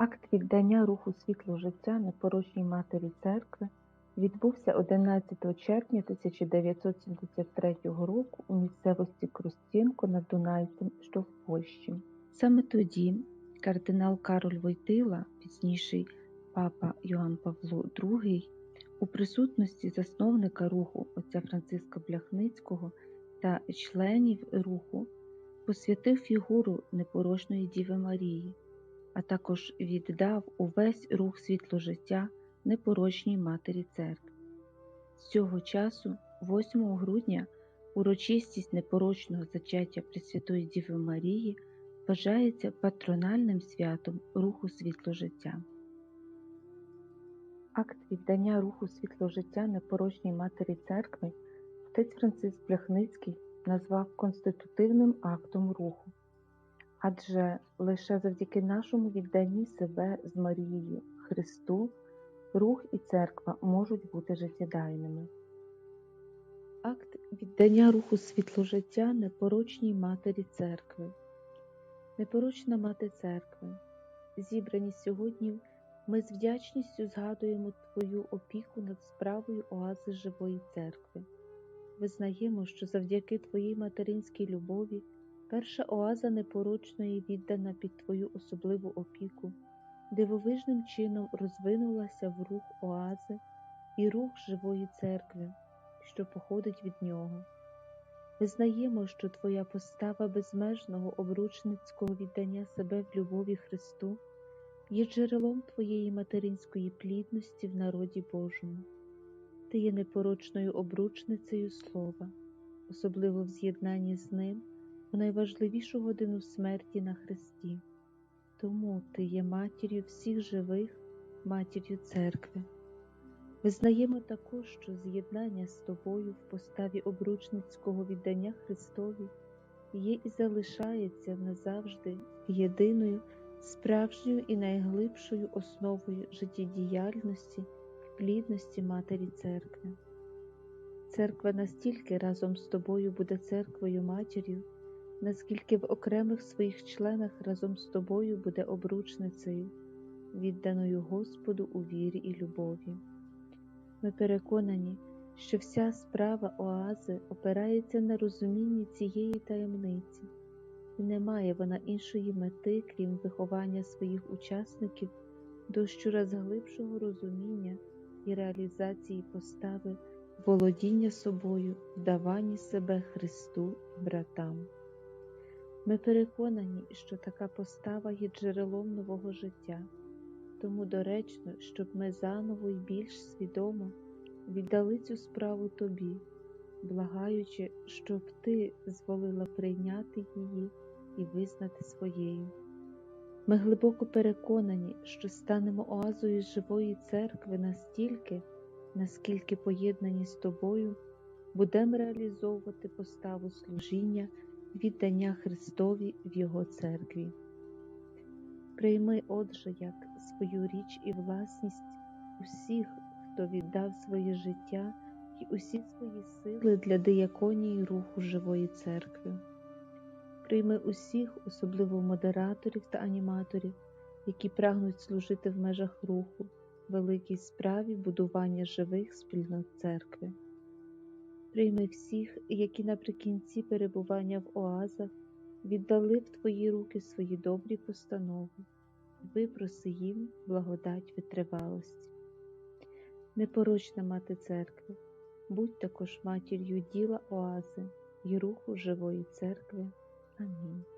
Акт віддання руху світло життя непорочній матері церкви відбувся 11 червня 1973 року у місцевості Крустінко над Дунайцем, що в Польщі. Саме тоді кардинал Кароль Войтила, пізніший папа Йоанн Павло II, у присутності засновника руху отця Франциска Бляхницького та членів руху посвятив фігуру непорочної Діви Марії, а також віддав увесь рух світло життя непорочній Матері Церкви. З цього часу, 8 грудня, урочистість непорочного зачаття Пресвятої Діви Марії вважається патрональним святом руху світло життя. Акт віддання руху світло життя непорочній Матері Церкви отець Франциск Бляхницький назвав конститутивним актом руху, адже лише завдяки нашому відданні себе з Марією Христу рух і церква можуть бути життєдайними. Акт віддання руху світло життя непорочній Матері Церкви. Непорочна Мати Церкви, зібрані сьогодні, ми з вдячністю згадуємо Твою опіку над справою оази живої церкви. Визнаємо, що завдяки Твоїй материнській любові перша оаза непорочної віддана під Твою особливу опіку, дивовижним чином розвинулася в рух оази і рух живої церкви, що походить від нього. Визнаємо, що Твоя постава безмежного обручницького віддання себе в любові Христу є джерелом Твоєї материнської плідності в народі Божому. Ти є непорочною обручницею Слова, особливо в з'єднанні з Ним у найважливішу годину смерті на Христі. Тому Ти є матір'ю всіх живих, матір'ю церкви. Визнаємо також, що з'єднання з тобою в поставі обручницького віддання Христові є і залишається назавжди єдиною, справжньою і найглибшою основою життєдіяльності і плідності Матері Церкви. Церква настільки разом з тобою буде церквою матір'ю, наскільки в окремих своїх членах разом з тобою буде обручницею, відданою Господу у вірі і любові. Ми переконані, що вся справа оази опирається на розумінні цієї таємниці, і не має вона іншої мети, крім виховання своїх учасників до щораз глибшого розуміння і реалізації постави володіння собою, вдаванні себе Христу і братам. Ми переконані, що така постава є джерелом нового життя, тому доречно, щоб ми заново і більш свідомо віддали цю справу Тобі, благаючи, щоб Ти зволила прийняти її і визнати своєю. Ми глибоко переконані, що станемо оазою живої церкви настільки, наскільки поєднані з тобою, будемо реалізовувати поставу служіння віддання Христові в Його церкві. Прийми, отже, як свою річ і власність усіх, хто віддав своє життя і усі свої сили для дияконії руху живої церкви. Прийми усіх, особливо модераторів та аніматорів, які прагнуть служити в межах руху, великій справі будування живих спільнот церкви. Прийми всіх, які наприкінці перебування в оазах віддали в Твої руки свої добрі постанови, випроси їм благодать витривалості. Непорочна мати церкви, будь також матір'ю діла оази і руху живої церкви. Амінь.